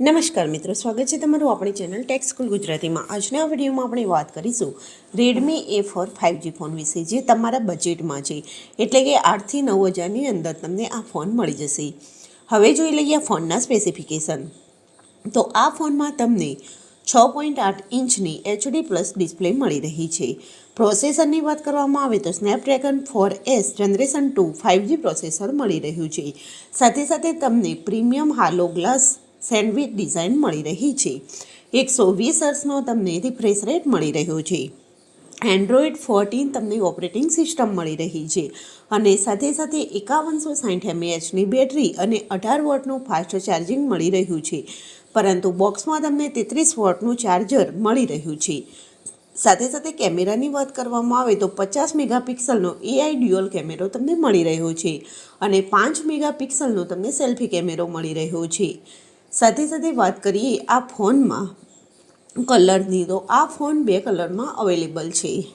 નમસ્કાર મિત્રો, સ્વાગત છે તમારું આપણી ચેનલ ટેક સ્કૂલ ગુજરાતીમાં. આજના વિડીયોમાં આપણે વાત કરીશું Redmi A four five G phone વિશે, જે તમારા બજેટમાં છે. એટલે કે આઠથી નવ હજારની અંદર તમને આ ફોન મળી જશે. હવે જોઈ લઈએ ફોનના સ્પેસિફિકેશન તો આ ફોનમાં તમને છ પોઈન્ટ આઠ ઇંચની એચડી પ્લસ ડિસ્પ્લે મળી રહી છે. પ્રોસેસરની વાત કરવામાં આવે તો Snapdragon four S generation two five G processor મળી રહ્યું છે. સાથે સાથે તમને premium halo glass sandwich design મળી રહી છે. એકસો વીસ અર્સનો તમને રિફ્રેશ રેટ મળી રહ્યો છે. એન્ડ્રોઈડ ફોર્ટીન તમને ઓપરેટિંગ સિસ્ટમ મળી રહી છે અને સાથે સાથે એકાવનસો સાઠ એમએએચની બેટરી અને અઢાર વોટનું ફાસ્ટ ચાર્જિંગ મળી રહ્યું છે. પરંતુ બોક્સમાં તમને તેત્રીસ વોટનું ચાર્જર મળી રહ્યું છે. સાથે સાથે કેમેરાની વાત કરવામાં આવે તો પચાસ મેગાપિક્સલનો એઆઈ ડ્યુઅલ કેમેરો તમને મળી રહ્યો છે અને પાંચ મેગાપિક્સલનો તમને સેલ્ફી કેમેરો મળી રહ્યો છે. સાથે સાથે વાત કરીએ આ ફોનમાં. કલરની તો આ ફોન બે કલરમાં અવેલેબલ છે.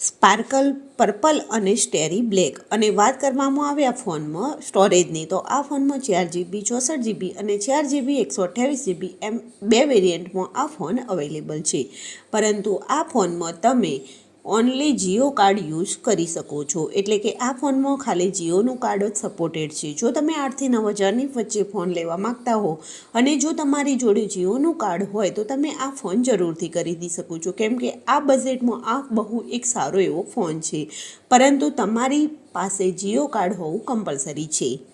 સ્પાર્કલ પર્પલ અને સ્ટેરી બ્લેક. અને વાત કરવામાં આવે આ ફોનમાં સ્ટોરેજની, તો આ ફોનમાં ચાર જીબી, ચોસઠ જીબી અને ચાર જીબી, એકસો અઠ્યાવીસ જીબી એમ બે વેરિયન્ટમાં આ ફોન અવેલેબલ છે. પરંતુ આ ફોનમાં તમે ઓનલી જીઓ કાર્ડ યુઝ કરી શકો છો. એટલે કે આ ફોનમાં ખાલી જીઓનું કાર્ડ જ સપોર્ટેડ છે. જો તમે આઠથી નવ હજારની વચ્ચે ફોન લેવા માંગતા હો અને જો તમારી જોડે જીઓનું કાર્ડ હોય તો તમે આ ફોન જરૂરથી ખરીદી શકો છો. કેમ કે આ બજેટમાં આ બહુ એક સારો એવો ફોન છે. પરંતુ તમારી પાસે જીઓ કાર્ડ હોવું કમ્પલસરી છે.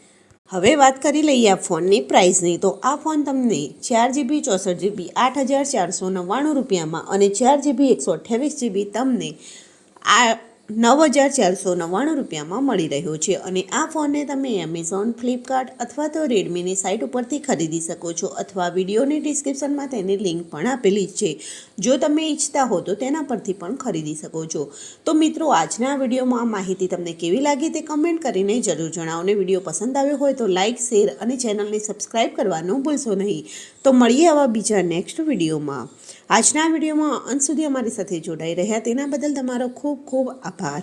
હવે વાત કરી લઈએ આ ફોનની પ્રાઇસની તો આ ફોન તમને ચાર જીબી ચોસઠ જીબી આઠ હજાર ચારસો નવ્વાણું રૂપિયામાં અને ચાર જીબી એકસો અઠ્યાવીસ જીબી તમને આ નવ હજાર ચારસો નવ્વાણું રૂપિયામાં મળી રહ્યો છે અને આ ફોનને તમે એમેઝોન ફ્લિપકાર્ટ અથવા તો રેડમીની સાઇટ ઉપરથી ખરીદી શકો છો અથવા વિડીયોની ડિસ્ક્રિપ્શનમાં તેની લિંક પણ આપેલી છે. જો તમે ઈચ્છતા હો તો તેના પરથી પણ ખરીદી શકો છો. તો મિત્રો, આજના વિડીયોમાં આ માહિતી તમને કેવી લાગી તે કમેન્ટ કરીને જરૂર જણાવો અને વીડિયો પસંદ આવ્યો હોય તો લાઇક શેર અને ચેનલને સબસ્ક્રાઇબ કરવાનું ભૂલશો નહીં. તો મળીએ આવા બીજા નેક્સ્ટ વિડીયોમાં. આજના વિડીયોમાં અંત સુધી અમારી સાથે જોડાઈ રહ્યા. તેના બદલ તમારો ખૂબ ખૂબ આભાર.